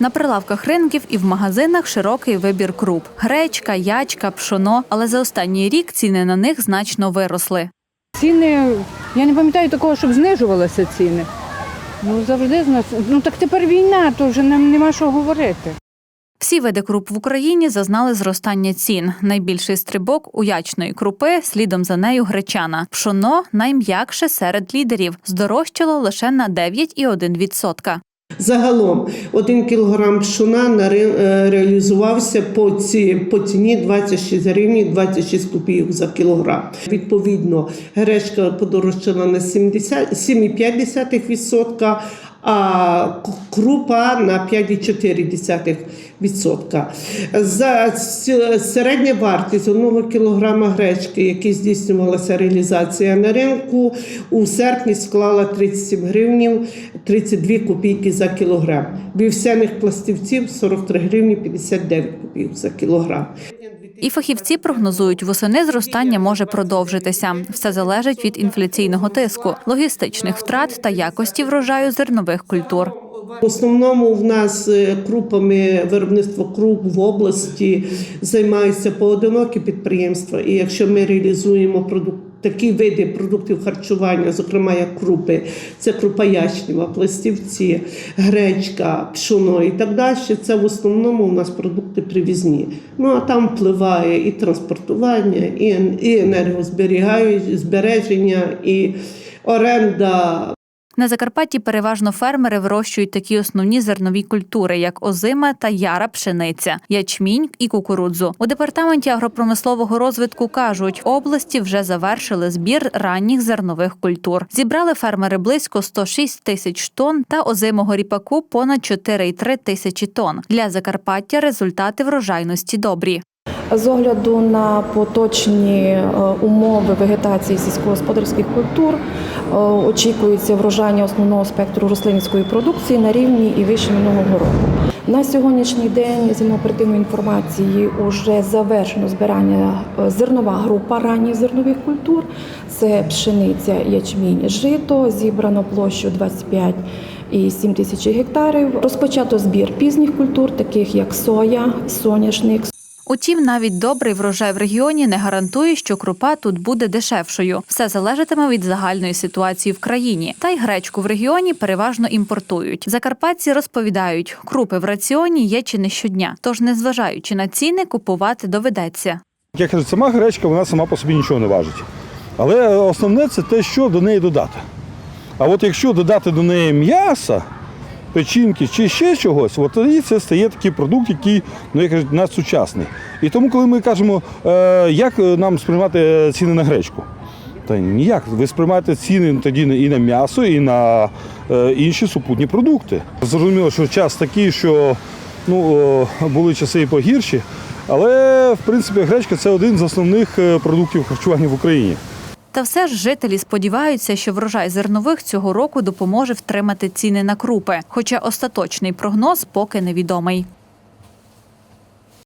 На прилавках ринків і в магазинах широкий вибір круп: гречка, ячка, пшоно. Але за останній рік ціни на них значно виросли. Ціни, я не пам'ятаю такого, щоб знижувалися ціни. Ну завжди з нас. Ну так тепер війна, то вже нам нема що говорити. Всі види круп в Україні зазнали зростання цін. Найбільший стрибок у ячної крупи, слідом за нею гречана. Пшоно найм'якше серед лідерів. Здорожчало лише на 9,1%. Загалом 1 кілограм пшона е, реалізувався по, ці, по ціні 26 гривень 26 копійок за кілограм. Відповідно, гречка подорожчала на 70 7,5%, а крупа на 5,4%. За середня вартість 1 кілограма гречки, який здійснювалася реалізація на ринку, у серпні склала 37 гривнів 32 копійки за кілограм. Вівсяних пластівців 43 гривні 59 копійок за кілограм. І фахівці прогнозують, восени зростання може продовжитися. Все залежить від інфляційного тиску, логістичних втрат та якості врожаю зернових культур. В основному в нас е, крупами виробництво круп в області займаються поодинокі підприємства. І якщо ми реалізуємо продукт. Такі види продуктів харчування, зокрема як крупи, це крупа ячнева, пластівці, гречка, пшоно і так далі. Це в основному у нас продукти привізні. Ну а там впливає і транспортування, і, енергозбереження, і оренда На Закарпатті переважно фермери вирощують такі основні зернові культури, як озима та яра пшениця, ячмінь і кукурудзу. У департаменті агропромислового розвитку кажуть, області вже завершили збір ранніх зернових культур. Зібрали фермери близько 106 тисяч тонн та озимого ріпаку понад 4,3 тисячі тонн. Для Закарпаття результати врожайності добрі. З огляду на поточні е, умови вегетації сільськогосподарських культур е, очікується врожання основного спектру рослинницької продукції на рівні і вище минулого року. На сьогоднішній день з інформації вже завершено збирання е, зернова група ранніх зернових культур. Це пшениця, ячмінь, жито, зібрано площу 25 і 7 тисяч гектарів. Розпочато збір пізніх культур, таких як соя, соняшник, Утім, навіть добрий врожай в регіоні не гарантує, що крупа тут буде дешевшою. Все залежатиме від загальної ситуації в країні. Та й гречку в регіоні переважно імпортують. Закарпатці розповідають, крупи в раціоні є чи не щодня. Тож, незважаючи на ціни, купувати доведеться. Я кажу, сама гречка вона сама по собі нічого не важить. Але основне це те, що до неї додати. А от якщо додати до неї м'яса, печінки чи ще чогось, от тоді це стає такий продукт, який ну, я кажу, надсучасний. І тому, коли ми кажемо, е, як нам сприймати ціни на гречку, та ніяк. Ви сприймаєте ціни тоді і на м'ясо, і на е, інші супутні продукти. Зрозуміло, що час такий, що ну, е, були часи і погірші, але в принципі гречка це один з основних е, продуктів харчування в Україні. Та все ж жителі сподіваються, що врожай зернових цього року допоможе втримати ціни на крупи. Хоча остаточний прогноз поки невідомий.